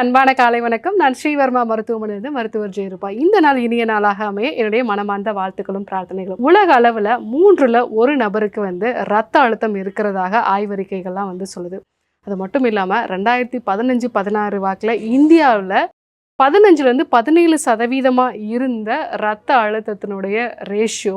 அன்பான காலை வணக்கம். நான் ஸ்ரீவர்மா மருத்துவமனையிலிருந்து மருத்துவர் ஜெயரூபா. இந்த நாள் இனிய நாளாக அமைய என்னுடைய மனமார்ந்த வாழ்த்துக்களும் பிரார்த்தனைகளும். உலக அளவில் மூன்றுல ஒரு நபருக்கு வந்து ரத்த அழுத்தம் இருக்கிறதாக ஆய்வறிக்கைகள்லாம் வந்து சொல்லுது. அது மட்டும் இல்லாமல் ரெண்டாயிரத்தி பதினஞ்சு பதினாறு வாக்கில் இந்தியாவில் பதினஞ்சுலேருந்து பதினேழு சதவீதமாக இருந்த ரத்த அழுத்தத்தினுடைய ரேஷியோ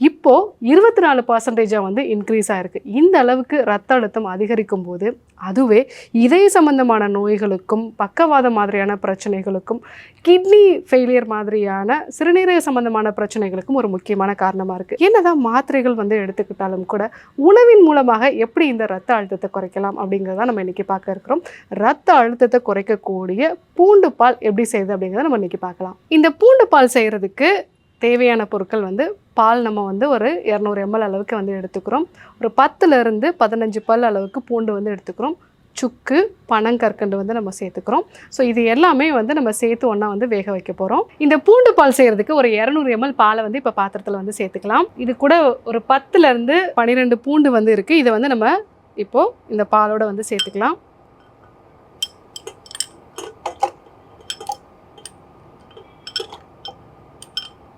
இப்போ இருபத்தி நாலு பர்சன்டேஜாக வந்து இன்க்ரீஸ் ஆகிருக்கு இந்த அளவுக்கு ரத்த அழுத்தம் அதிகரிக்கும் போது அதுவே இதய சம்பந்தமான நோய்களுக்கும் பக்கவாத மாதிரியான பிரச்சனைகளுக்கும் கிட்னி ஃபெயிலியர் மாதிரியான சிறுநீரக சம்பந்தமான பிரச்சனைகளுக்கும் ஒரு முக்கியமான காரணமாக இருக்குது என்னதான் மாத்திரைகள் வந்து எடுத்துக்கிட்டாலும் கூட உணவின் மூலமாக எப்படி இந்த ரத்த அழுத்தத்தை குறைக்கலாம் அப்படிங்கிறத நம்ம இன்றைக்கி பார்க்க இருக்கிறோம். ரத்த அழுத்தத்தை குறைக்கக்கூடிய பூண்டு பால் எப்படி செய்யுது அப்படிங்கிறத நம்ம இன்றைக்கி பார்க்கலாம். இந்த பூண்டு பால் செய்கிறதுக்கு தேவையான பொருட்கள் வந்து பால் நம்ம வந்து ஒரு இரநூறு எம்எல் அளவுக்கு வந்து எடுத்துக்கிறோம். ஒரு பத்துலேருந்து பதினஞ்சு பல் அளவுக்கு பூண்டு வந்து எடுத்துக்கிறோம். சுக்கு பனங்கற்கண்டு வந்து நம்ம சேர்த்துக்கிறோம். ஸோ இது எல்லாமே வந்து நம்ம சேர்த்து ஒன்றா வந்து வேக வைக்க போகிறோம் இந்த பூண்டு பால் செய்கிறதுக்கு ஒரு இரநூறு எம்எல் பாலை வந்து இப்போ பாத்திரத்தில் வந்து சேர்த்துக்கலாம். இது கூட ஒரு பத்துலேருந்து பன்னிரெண்டு பூண்டு வந்து இருக்குது இதை வந்து நம்ம இப்போது இந்த பாலோட வந்து சேர்த்துக்கலாம்.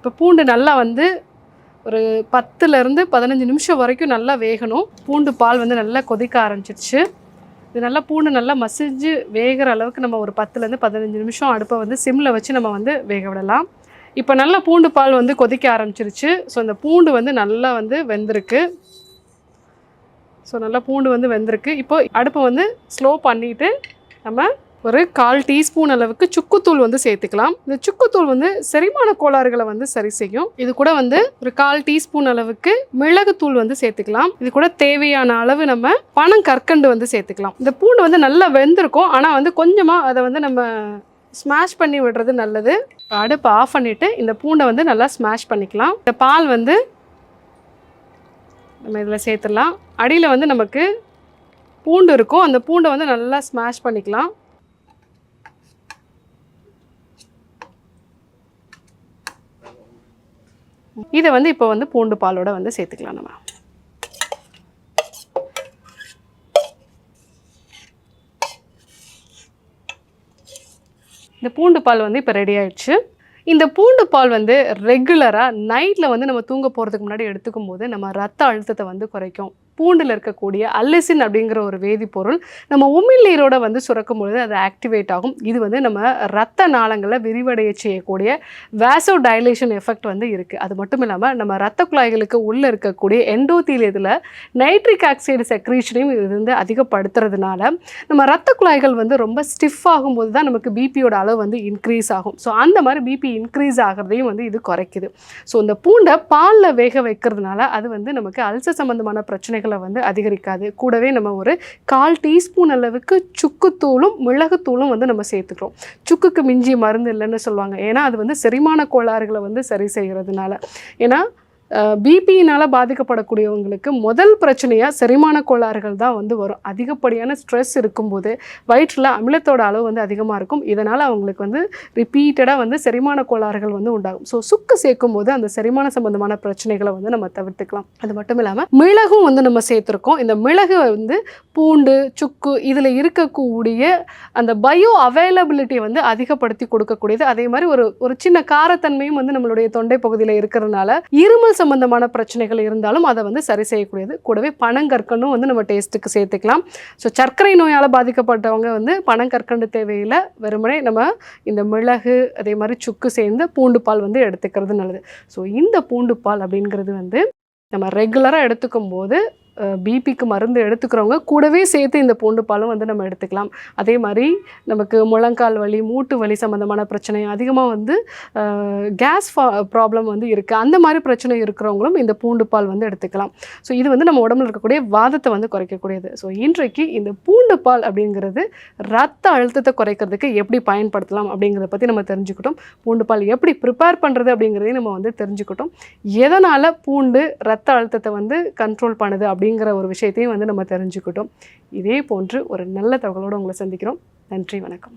இப்போ பூண்டு நல்லா வந்து ஒரு பத்துலேருந்து பதினஞ்சு நிமிஷம் வரைக்கும் நல்லா வேகணும். பூண்டு பால் வந்து நல்லா கொதிக்க ஆரம்பிச்சிருச்சு. இது நல்லா பூண்டு நல்லா மசிஞ்சு வேகிற அளவுக்கு நம்ம ஒரு பத்துலேருந்து பதினஞ்சு நிமிஷம் அடுப்பை வந்து சிம்மில் வச்சு நம்ம வந்து வேக விடலாம். இப்போ நல்லா பூண்டு பால் வந்து கொதிக்க ஆரம்பிச்சிருச்சு. ஸோ இந்த பூண்டு வந்து நல்லா வந்து வெந்திருக்கு. ஸோ நல்லா பூண்டு வந்து வெந்திருக்கு. இப்போ அடுப்பை வந்து ஸ்லோ பண்ணிவிட்டு நம்ம ஒரு கால் டீஸ்பூன் அளவுக்கு சுக்குத்தூள் வந்து சேர்த்துக்கலாம். இந்த சுக்குத்தூள் வந்து செரிமான கோளாறுகளை வந்து சரி செய்யும். இது கூட வந்து ஒரு கால் டீஸ்பூன் அளவுக்கு மிளகுத்தூள் வந்து சேர்த்துக்கலாம். இது கூட தேவையான அளவு நம்ம பனம் கற்கண்டு வந்து சேர்த்துக்கலாம். இந்த பூண்டு வந்து நல்லா வெந்திருக்கும். ஆனால் வந்து கொஞ்சமாக அதை வந்து நம்ம ஸ்மாஷ் பண்ணி விடுறது நல்லது. அடுப்பை ஆஃப் பண்ணிவிட்டு இந்த பூண்டை வந்து நல்லா ஸ்மாஷ் பண்ணிக்கலாம். இந்த பால் வந்து நம்ம இதில் சேர்த்துடலாம். அடியில் வந்து நமக்கு பூண்டு இருக்கும். அந்த பூண்டை வந்து நல்லா ஸ்மாஷ் பண்ணிக்கலாம். இதை வந்து இப்போ வந்து பூண்டு பாலோட வந்து சேர்த்துக்கலாம் நம்ம. இந்த பூண்டு பால் வந்து இப்போ ரெடி ஆயிடுச்சு. இந்த பூண்டு பால் வந்து ரெகுலராக நைட்டில் வந்து நம்ம தூங்க போகிறதுக்கு முன்னாடி எடுத்துக்கும் போது நம்ம ரத்த அழுத்தத்தை வந்து குறைக்கும். பூண்டில் இருக்கக்கூடிய அல்லசின் அப்படிங்கிற ஒரு வேதிப்பொருள் நம்ம உமிழ்நீரோட வந்து சுரக்கும் பொழுது அது ஆக்டிவேட் ஆகும். இது வந்து நம்ம ரத்த நாளங்களை விரிவடைய செய்யக்கூடிய வேசோ டைலேஷன் எஃபெக்ட் வந்து இருக்குது அது மட்டும் இல்லாமல் நம்ம ரத்த குழாய்களுக்கு உள்ளே இருக்கக்கூடிய எண்டோத்தீலியத்தில் நைட்ரிக் ஆக்சைடு செக்ரீஷனையும் இது வந்து அதிகப்படுத்துறதுனால நம்ம ரத்த குழாய்கள் வந்து ரொம்ப ஸ்டிஃப் ஆகும்போது தான் நமக்கு பிபியோட அளவு வந்து இன்க்ரீஸ் ஆகும். ஸோ அந்த மாதிரி பிபி இன்க்ரீஸ் ஆகிறதையும் வந்து இது குறைக்குது. ஸோ இந்த பூண்டை பாலில் வேக வைக்கிறதுனால அது வந்து நமக்கு அல்சர் சம்மந்தமான பிரச்சனைகள் வந்து அதிகரிக்காது. கூடவே நம்ம ஒரு கால் டீஸ்பூன் அளவுக்கு சுக்குத்தூளும் மிளகுத்தூளும் வந்து நம்ம சேர்த்துக்கிறோம். சுக்குக்கு மிஞ்சி மருந்து இல்லைன்னு சொல்லுவாங்க. ஏன்னா அது வந்து செரிமான கோளாறுகளை வந்து சரி செய்கிறதுனால ஏன்னா பிபியினால் பாதிக்கப்படக்கூடியவங்களுக்கு முதல் பிரச்சனையாக செரிமான கோளாறுகள் தான் வந்து வரும். அதிகப்படியான ஸ்ட்ரெஸ் இருக்கும்போது வயிற்றில் அமிலத்தோட அளவு வந்து அதிகமாக இருக்கும். இதனால் அவங்களுக்கு வந்து ரிப்பீட்டடாக வந்து செரிமான கோளாறுகள் வந்து உண்டாகும். ஸோ சுக்கு சேர்க்கும் போது அந்த செரிமான சம்பந்தமான பிரச்சனைகளை வந்து நம்ம தவிர்த்துக்கலாம். அது மட்டும் இல்லாமல் மிளகும் வந்து நம்ம சேர்த்துருக்கோம். இந்த மிளகு வந்து பூண்டு சுக்கு இதில் இருக்கக்கூடிய அந்த பயோ அவைலபிலிட்டியை வந்து அதிகப்படுத்தி கொடுக்கக்கூடியது. அதே மாதிரி ஒரு ஒரு சின்ன காரத்தன்மையும் வந்து நம்மளுடைய தொண்டை பகுதியில் இருக்கிறதுனால இருமல் சம்மந்தமான பிரச்சனைகள் இருந்தாலும் அதை வந்து சரி செய்யக்கூடியது. கூடவே பனங்கற்கண்டும் வந்து நம்ம டேஸ்ட்டுக்கு சேர்த்துக்கலாம். ஸோ சர்க்கரை நோயால் பாதிக்கப்பட்டவங்க வந்து பனங்கற்கண்டு தேவையில்லை. வெறுமனே நம்ம இந்த மிளகு அதே மாதிரி சுக்கு சேர்ந்து பூண்டு பால் வந்து எடுத்துக்கிறது நல்லது. ஸோ இந்த பூண்டு பால் அப்படிங்கிறது வந்து நம்ம ரெகுலராக எடுத்துக்கும் போது பிபிக்கு மருந்து எடுத்துக்கிறவங்க கூடவே சேர்த்து இந்த பூண்டு பாலும் வந்து நம்ம எடுத்துக்கலாம். அதே மாதிரி நமக்கு முழங்கால் வலி மூட்டு வலி சம்மந்தமான பிரச்சனை அதிகமாக வந்து கேஸ் ப்ராப்ளம் வந்து இருக்குது அந்த மாதிரி பிரச்சனை இருக்கிறவங்களும் இந்த பூண்டு பால் வந்து எடுத்துக்கலாம். ஸோ இது வந்து நம்ம உடம்புல இருக்கக்கூடிய வாதத்தை வந்து குறைக்கக்கூடியது. ஸோ இன்றைக்கு இந்த பூண்டு பால் அப்படிங்கிறது ரத்த அழுத்தத்தை குறைக்கிறதுக்கு எப்படி பயன்படுத்தலாம் அப்படிங்கிறத பற்றி நம்ம தெரிஞ்சுக்கிட்டோம். பூண்டு பால் எப்படி ப்ரிப்பேர் பண்ணுறது அப்படிங்கிறதையும் நம்ம வந்து தெரிஞ்சுக்கிட்டோம். எதனால் பூண்டு ரத்த அழுத்தத்தை வந்து கண்ட்ரோல் பண்ணுது அப்படிங்கிற ஒரு விஷயத்தையும் வந்து நம்ம தெரிஞ்சுக்கிட்டோம். இதே போன்று ஒரு நல்ல தகவலோடு உங்களை சந்திக்கிறோம். நன்றி வணக்கம்.